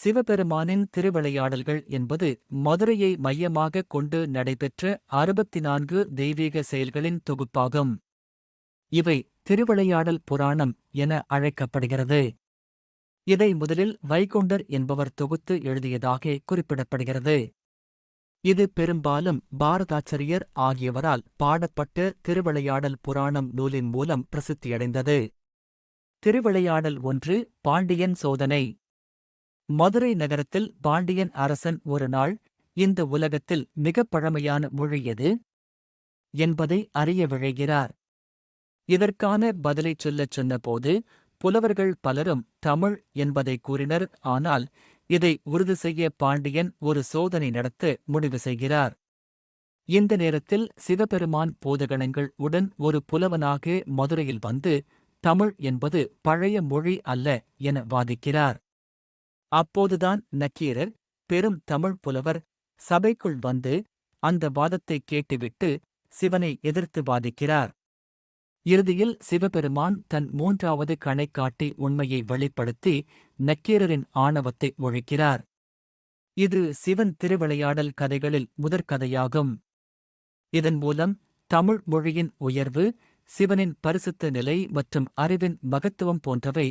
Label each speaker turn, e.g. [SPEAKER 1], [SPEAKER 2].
[SPEAKER 1] சிவபெருமானின் திருவிளையாடல்கள் என்பது மதுரையை மையமாகக் கொண்டு நடைபெற்ற அறுபத்தி நான்கு தெய்வீக செயல்களின் தொகுப்பாகும். இவை திருவிளையாடல் புராணம் என அழைக்கப்படுகிறது. இதை முதலில் வைகுண்டர் என்பவர் தொகுத்து எழுதியதாக குறிப்பிடப்படுகிறது. இது பெரும்பாலும் பாரதாச்சரியர் ஆகியவரால் பாடப்பட்ட திருவிளையாடல் புராணம் நூலின் மூலம் பிரசித்தியடைந்தது. திருவிளையாடல் ஒன்று பாண்டியன் சோதனை. மதுரை நகரத்தில் பாண்டியன் அரசன் ஒரு நாள் இந்த உலகத்தில் மிகப் பழமையான மொழி எது? என்பதை அறிய விழைகிறார். இதற்கான பதிலைச் சொல்லச் சொன்னபோது புலவர்கள் பலரும் தமிழ் என்பதை கூறினர். ஆனால் இதை உறுதி செய்ய பாண்டியன் ஒரு சோதனை நடத்த முடிவு செய்கிறார். இந்த நேரத்தில் சிவபெருமான் போதகணங்கள் உடன் ஒரு புலவனாக மதுரையில் வந்து தமிழ் என்பது பழைய மொழி அல்ல என வாதிக்கிறார். அப்போதுதான் நக்கீரர் பெரும் தமிழ் புலவர் சபைக்குள் வந்து அந்த வாதத்தை கேட்டுவிட்டு சிவனை எதிர்த்து வாதிக்கிறார். இறுதியில் சிவபெருமான் தன் மூன்றாவது கணை காட்டி உண்மையை வெளிப்படுத்தி நக்கீரரின் ஆணவத்தை ஒழிக்கிறார். இது சிவன் திருவிளையாடல் கதைகளில் முதற்கதையாகும். இதன் மூலம் தமிழ் மொழியின் உயர்வு சிவனின் பரிசுத்த நிலை மற்றும் அறிவின் மகத்துவம் போன்றவை